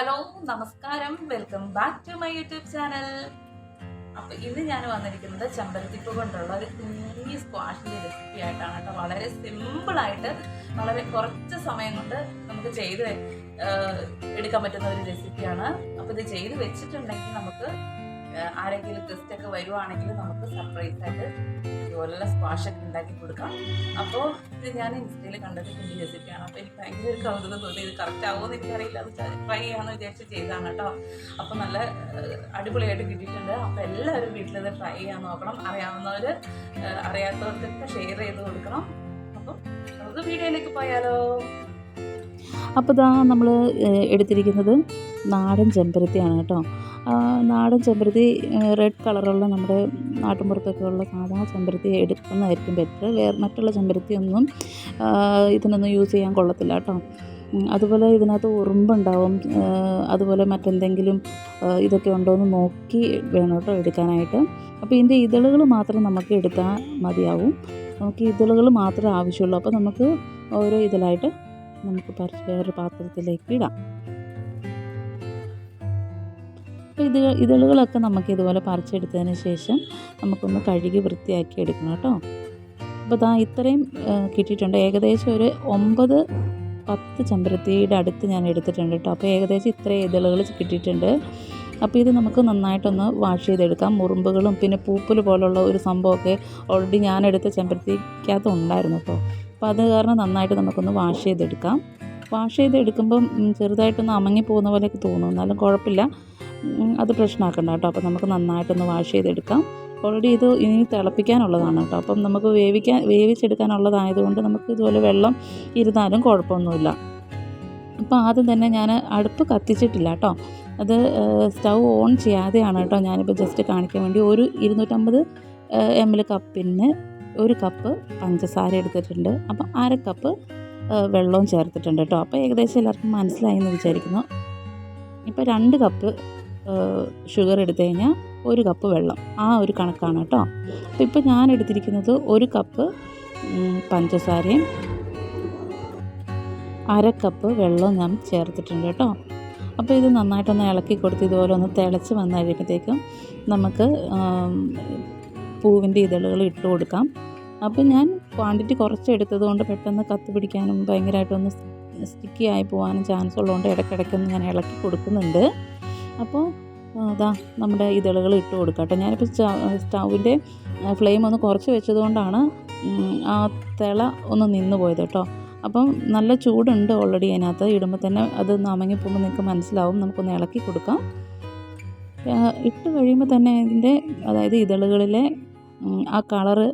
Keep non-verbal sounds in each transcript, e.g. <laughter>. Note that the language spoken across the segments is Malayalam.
നമസ്കാരം. Welcome back to my YouTube channel അപ്പൊ ഇന്ന് ഞാൻ വന്നിരിക്കുന്നത് ചെമ്പരത്തിപ്പ് കൊണ്ടുള്ള ഒരു കുഞ്ഞി സ്ക്വാഷിന്റെ റെസിപ്പി ആയിട്ടാണ് കേട്ടോ. വളരെ സിമ്പിൾ ആയിട്ട് വളരെ കുറച്ച് സമയം കൊണ്ട് നമുക്ക് ചെയ്ത് എടുക്കാൻ പറ്റുന്ന ഒരു റെസിപ്പിയാണ് അപ്പൊ ഇത് ചെയ്ത് വെച്ചിട്ടുണ്ടെങ്കിൽ നമുക്ക് ആരെങ്കിലും ഗസ്റ്റ് ഒക്കെ വരുവാണെങ്കിൽ നമുക്ക് സർപ്രൈസ് ആയിട്ട് ഇതുപോലുള്ള സ്ക്വാഷ് ഒക്കെ ഉണ്ടാക്കി കൊടുക്കാം. അപ്പോൾ ഇത് ഞാൻ ഇൻസ്റ്റയിൽ കണ്ടത് കുഞ്ഞു റെസിപ്പിയാണ് അപ്പോൾ എനിക്ക് ഭയങ്കര ഒരു കൗതുകം തോന്നി. ഇത് കറക്റ്റ് ആവുമെന്ന് എനിക്കറിയില്ല. അത് ട്രൈ ചെയ്യാമെന്ന് വിചാരിച്ച് ചെയ്താണ് കേട്ടോ. അപ്പോൾ നല്ല അടിപൊളിയായിട്ട് കിട്ടിയിട്ടുണ്ട്. അപ്പോൾ എല്ലാവരും വീട്ടിലത് ട്രൈ ചെയ്യാൻ നോക്കണം. അറിയാവുന്നവർ അറിയാത്തവർക്കൊക്കെ ഷെയർ ചെയ്ത് കൊടുക്കണം. അപ്പം നമുക്ക് വീഡിയോയിലേക്ക് പോയാലോ. അപ്പോൾ ഇതാ നമ്മൾ എടുത്തിരിക്കുന്നത് നാടൻ ചെമ്പരത്തിയാണ് കേട്ടോ. നാടൻ ചെമ്പരത്തി റെഡ് കളറുള്ള നമ്മുടെ നാട്ടിൻപുറത്തൊക്കെ ഉള്ള സാധാ ചെമ്പരത്തി എടുക്കുന്നതായിരിക്കും ബെറ്റർ വേറെ മറ്റുള്ള ചെമ്പരത്തി ഒന്നും ഇതിനൊന്നും യൂസ് ചെയ്യാൻ കൊള്ളത്തില്ല കേട്ടോ. അതുപോലെ ഇതിനകത്ത് ഉറുമ്പുണ്ടാവും. അതുപോലെ മറ്റെന്തെങ്കിലും ഇതൊക്കെ ഉണ്ടോ എന്ന് നോക്കി വേണം കേട്ടോ എടുക്കാനായിട്ട്. അപ്പോൾ ഇതിന്റെ ഇതളുകൾ മാത്രം നമുക്ക് എടുത്താൽ മതിയാവും. നമുക്ക് ഇതളുകൾ മാത്രമേ ആവശ്യമുള്ളൂ. അപ്പോൾ നമുക്ക് ഓരോ ഇതിലായിട്ട് നമുക്ക് പരസ്പര പാത്രത്തിലേക്ക് ഇടാം. അപ്പോൾ ഇത് ഇതളുകളൊക്കെ നമുക്ക് ഇതുപോലെ പറിച്ചെടുത്തതിന് ശേഷം നമുക്കൊന്ന് കഴുകി വൃത്തിയാക്കി എടുക്കണം കേട്ടോ. അപ്പോൾ ദാ ഇത്രയും കിട്ടിയിട്ടുണ്ട്. ഏകദേശം ഒരു ഒമ്പത് പത്ത് ചെമ്പരത്തിയുടെ അടുത്ത് ഞാൻ എടുത്തിട്ടുണ്ട് കേട്ടോ. അപ്പോൾ ഏകദേശം ഇത്രയും ഇതളുകൾ കിട്ടിയിട്ടുണ്ട്. അപ്പോൾ ഇത് നമുക്ക് നന്നായിട്ടൊന്ന് വാഷ് ചെയ്തെടുക്കാം. മുറുമ്പുകളും പിന്നെ പൂപ്പൽ പോലുള്ള ഒരു സംഭവമൊക്കെ ഓൾറെഡി ഞാൻ എടുത്ത ചെമ്പരത്തിക്കകത്ത് ഉണ്ടായിരുന്നു കേട്ടോ. അപ്പോൾ അത് കാരണം നന്നായിട്ട് നമുക്കൊന്ന് വാഷ് ചെയ്തെടുക്കാം. വാഷ് ചെയ്തെടുക്കുമ്പം ചെറുതായിട്ടൊന്ന് അമങ്ങി പോകുന്ന പോലെയൊക്കെ തോന്നും. എന്നാലും കുഴപ്പമില്ല. അത് പ്രശ്നമാക്കണ്ട കേട്ടോ. അപ്പോൾ നമുക്ക് നന്നായിട്ടൊന്ന് വാഷ് ചെയ്തെടുക്കാം. ഓൾറെഡി ഇത് ഇനി തിളപ്പിക്കാനുള്ളതാണ് കേട്ടോ. അപ്പം നമുക്ക് വേവിക്കാൻ വേവിച്ചെടുക്കാനുള്ളതായതുകൊണ്ട് നമുക്ക് ഇതുപോലെ വെള്ളം ഇരുന്നാലും കുഴപ്പമൊന്നുമില്ല. അപ്പോൾ ആദ്യം തന്നെ ഞാൻ അടുപ്പ് കത്തിച്ചിട്ടില്ല കേട്ടോ. അത് സ്റ്റൗ ഓൺ ചെയ്യാതെയാണ് കേട്ടോ. ഞാനിപ്പോൾ ജസ്റ്റ് കാണിക്കാൻ വേണ്ടി ഒരു ഇരുന്നൂറ്റമ്പത് എം എൽ കപ്പിന് ഒരു കപ്പ് പഞ്ചസാര എടുത്തിട്ടുണ്ട്. അപ്പം അര കപ്പ് വെള്ളവും ചേർത്തിട്ടുണ്ട് കേട്ടോ. അപ്പോൾ ഏകദേശം എല്ലാവർക്കും മനസ്സിലായി എന്ന് വിചാരിക്കുന്നു. ഇപ്പോൾ രണ്ട് കപ്പ് ഷുഗർ എടുത്തു കഴിഞ്ഞാൽ ഒരു കപ്പ് വെള്ളം. ആ ഒരു കണക്കാണ് കേട്ടോ. അപ്പോൾ ഇപ്പോൾ ഞാൻ എടുത്തിരിക്കുന്നത് ഒരു കപ്പ് പഞ്ചസാരയും അര കപ്പ് വെള്ളവും ഞാൻ ചേർത്തിട്ടുണ്ട് കേട്ടോ. അപ്പോൾ ഇത് നന്നായിട്ടൊന്ന് ഇളക്കി കൊടുത്ത് ഇതുപോലെ ഒന്ന് തിളച്ച് വന്നു കഴിയുമ്പോഴത്തേക്കും നമുക്ക് പൂവിന്റെ ഇതളുകൾ ഇട്ട് കൊടുക്കാം. അപ്പോൾ ഞാൻ ക്വാണ്ടിറ്റി കുറച്ച് എടുത്തത് കൊണ്ട് പെട്ടെന്ന് കത്ത് പിടിക്കാനും ഭയങ്കരമായിട്ടൊന്ന് സ്റ്റിക്കി ആയി പോകാനും ചാൻസ് ഉള്ളതുകൊണ്ട് ഇടയ്ക്കിടയ്ക്കൊന്ന് ഞാൻ ഇളക്കി കൊടുക്കുന്നുണ്ട്. അപ്പോൾ അതാ നമ്മുടെ ഇതളുകൾ ഇട്ട് കൊടുക്കാം കേട്ടോ ഞാനിപ്പോൾ സ്റ്റൗവിന്റെ ഫ്ലെയിം ഒന്ന് കുറച്ച് വെച്ചതുകൊണ്ടാണ് ആ തിള ഒന്ന് നിന്ന് പോയത് കേട്ടോ. അപ്പം നല്ല ചൂടുണ്ട് ഓൾറെഡി അതിനകത്ത്. ഇടുമ്പോൾ തന്നെ അത് നമങ്ങി പോകുമ്പോൾ നിങ്ങൾക്ക് മനസ്സിലാവും. നമുക്കൊന്ന് ഇളക്കി കൊടുക്കാം. ഇട്ട് കഴിയുമ്പോൾ തന്നെ അതിന്റെ അതായത് ഇതളുകളിലെ ആ കളറ്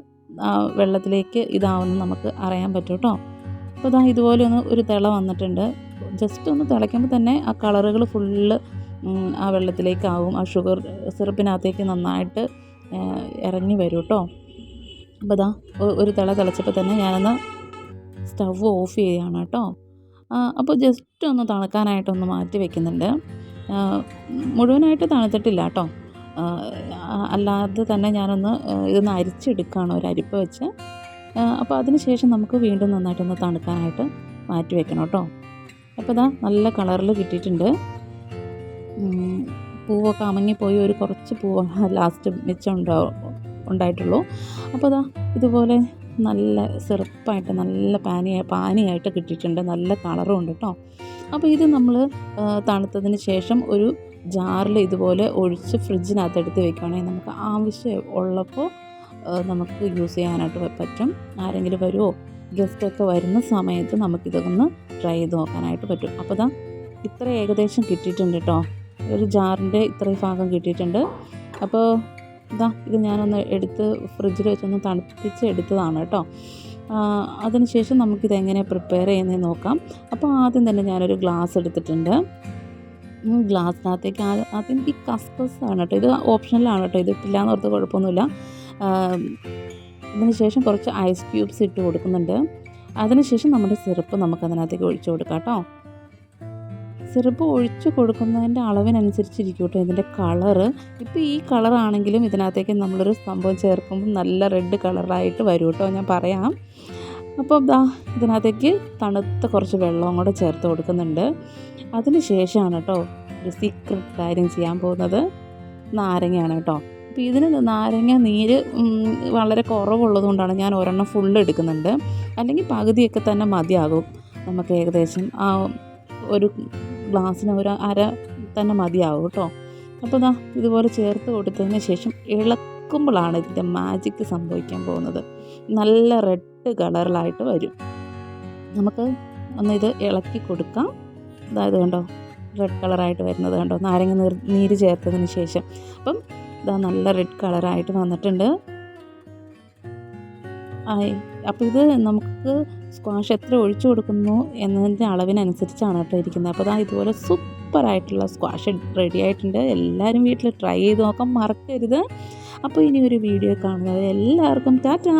ആ വെള്ളത്തിലേക്ക് ഇതാവുമെന്ന് നമുക്ക് അറിയാൻ പറ്റും കേട്ടോ. അപ്പോൾ ഇതാ ഇതുപോലെ ഒന്ന് ഒരു തിള വന്നിട്ടുണ്ട്. ജസ്റ്റ് ഒന്ന് തിളയ്ക്കുമ്പോൾ തന്നെ ആ കളറുകൾ ഫുള്ള് ആ വെള്ളത്തിലേക്കാവും ആ ഷുഗർ സിറപ്പിനകത്തേക്ക് നന്നായിട്ട് ഇറങ്ങി വരും കേട്ടോ അപ്പോൾ ഇതാ ഒരു തിള തിളച്ചപ്പോൾ തന്നെ ഞാനൊന്ന് സ്റ്റവ് ഓഫ് ചെയ്യുകയാണ് കേട്ടോ അപ്പോൾ ജസ്റ്റ് ഒന്ന് തണുക്കാനായിട്ടൊന്ന് മാറ്റി വെക്കുന്നുണ്ട്. മുഴുവനായിട്ട് തണുത്തിട്ടില്ല കേട്ടോ അല്ലാതെ തന്നെ ഞാനൊന്ന് ഇതൊന്ന് അരിച്ചെടുക്കുകയാണ് ഒരു അരിപ്പ വെച്ച്. അപ്പോൾ അതിന് ശേഷം നമുക്ക് വീണ്ടും നന്നായിട്ടൊന്ന് തണുക്കാനായിട്ട് മാറ്റി വെക്കണം കേട്ടോ അപ്പോൾ ഇതാ നല്ല കളറിൽ കിട്ടിയിട്ടുണ്ട്. പൂവൊക്കെ അമങ്ങിപ്പോയി ഒരു കുറച്ച് പൂവ് ലാസ്റ്റ് <laughs> മിച്ചം ഉണ്ടാവും ഉണ്ടായിട്ടുള്ളൂ. അപ്പോൾ ഇതാ ഇതുപോലെ നല്ല സിറപ്പായിട്ട് നല്ല പാനിയ പാനിയായിട്ട് കിട്ടിയിട്ടുണ്ട്. നല്ല കളറും ഉണ്ട് കേട്ടോ അപ്പോൾ ഇത് നമ്മൾ തണുത്തതിന് ശേഷം ഒരു ജാറിൽ ഇതുപോലെ ഒഴിച്ച് ഫ്രിഡ്ജിനകത്ത് എടുത്ത് വെക്കുകയാണെങ്കിൽ നമുക്ക് ആവശ്യം ഉള്ളപ്പോൾ നമുക്ക് യൂസ് ചെയ്യാനായിട്ട് പറ്റും. ആരെങ്കിലും വരുമോ ഗസ്റ്റൊക്കെ വരുന്ന സമയത്ത് നമുക്കിതൊന്ന് ട്രൈ ചെയ്ത് നോക്കാനായിട്ട് പറ്റും. അപ്പോൾ ഇതാ ഇത്ര ഏകദേശം കിട്ടിയിട്ടുണ്ട് കേട്ടോ ഒരു ജാറിന്റെ ഇത്രയും ഭാഗം കിട്ടിയിട്ടുണ്ട്. അപ്പോൾ ഇതാ ഇത് ഞാനൊന്ന് എടുത്ത് ഫ്രിഡ്ജിൽ വെച്ചൊന്ന് തണുപ്പിച്ച് എടുത്തതാണ് കേട്ടോ. അതിനുശേഷം നമുക്കിത് എങ്ങനെ പ്രിപ്പയർ ചെയ്യുന്നതെന്ന് നോക്കാം. അപ്പോൾ ആദ്യം തന്നെ ഞാനൊരു ഗ്ലാസ് എടുത്തിട്ടുണ്ട്. ഗ്ലാസ്സിനകത്തേക്ക് ആദ്യം ഈ കസ്കസ് ആണ് കേട്ടോ. ഇത് ഓപ്ഷണലാണ് കേട്ടോ. ഇത് ഇട്ടില്ല എന്ന് ഓർത്ത് കുഴപ്പമൊന്നുമില്ല. അതിനുശേഷം കുറച്ച് ഐസ് ക്യൂബ്സ് ഇട്ട് കൊടുക്കുന്നുണ്ട്. അതിനുശേഷം നമ്മുടെ സിറപ്പ് നമുക്ക് അതിനകത്തേക്ക് ഒഴിച്ചു കൊടുക്കാം കേട്ടോ. സിറപ്പ് ഒഴിച്ച് കൊടുക്കുന്നതിന്റെ അളവിനനുസരിച്ചിരിക്കും കേട്ടോ ഇതിന്റെ കളറ് ഇപ്പോൾ ഈ കളറാണെങ്കിലും ഇതിനകത്തേക്ക് നമ്മളൊരു സംഭവം ചേർക്കുമ്പോൾ നല്ല റെഡ് കളറായിട്ട് വരും കേട്ടോ ഞാൻ പറയാം. അപ്പോൾ ദാ ഇതിനകത്തേക്ക് തണുത്ത കുറച്ച് വെള്ളവും കൂടെ ചേർത്ത് കൊടുക്കുന്നുണ്ട്. അതിന് ശേഷമാണ് കേട്ടോ ഒരു സീക്രട്ട് കാര്യം ചെയ്യാൻ പോകുന്നത്. നാരങ്ങയാണ് കേട്ടോ. അപ്പോൾ ഇതിന് നാരങ്ങ നീര് വളരെ കുറവുള്ളത് കൊണ്ടാണ് ഞാൻ ഒരെണ്ണം ഫുള്ള് എടുക്കുന്നുണ്ട്. അല്ലെങ്കിൽ പകുതിയൊക്കെ തന്നെ മതിയാകും. നമുക്ക് ഏകദേശം ആ ഒരു ഗ്ലാസ്സിന് ഒരു അര തന്നെ മതിയാവും കേട്ടോ. അപ്പോൾ ദാ ഇതുപോലെ ചേർത്ത് കൊടുത്തതിന് ശേഷം ഇളക്കുമ്പോഴാണ് ഇതിന്റെ മാജിക്ക് സംഭവിക്കാൻ പോകുന്നത്. നല്ല റെഡ് കളറിലായിട്ട് വരും. നമുക്ക് ഒന്ന് ഇത് ഇളക്കി കൊടുക്കാം. അതായത് കണ്ടോ? റെഡ് കളറായിട്ട് വരുന്നത് കണ്ടോ? നാരങ്ങ നീർ നീര് ചേർത്തതിന് ശേഷം. അപ്പം ഇതാ നല്ല റെഡ് കളറായിട്ട് വന്നിട്ടുണ്ട്. അപ്പോൾ ഇത് നമുക്ക് സ്ക്വാഷ് എത്ര ഒഴിച്ചു കൊടുക്കുന്നു എന്നതിന്റെ അളവിനനുസരിച്ചാണ് കേട്ടോ ഇരിക്കുന്നത്. അപ്പോൾ ഇതാ ഇതുപോലെ സൂപ്പറായിട്ടുള്ള സ്ക്വാഷ് റെഡി ആയിട്ടുണ്ട്. എല്ലാവരും വീട്ടിൽ ട്രൈ ചെയ്ത് നോക്കാം മറക്കരുത്. അപ്പോൾ ഇനി ഒരു വീഡിയോ കാണുന്നത് എല്ലാവർക്കും ടാറ്റാ!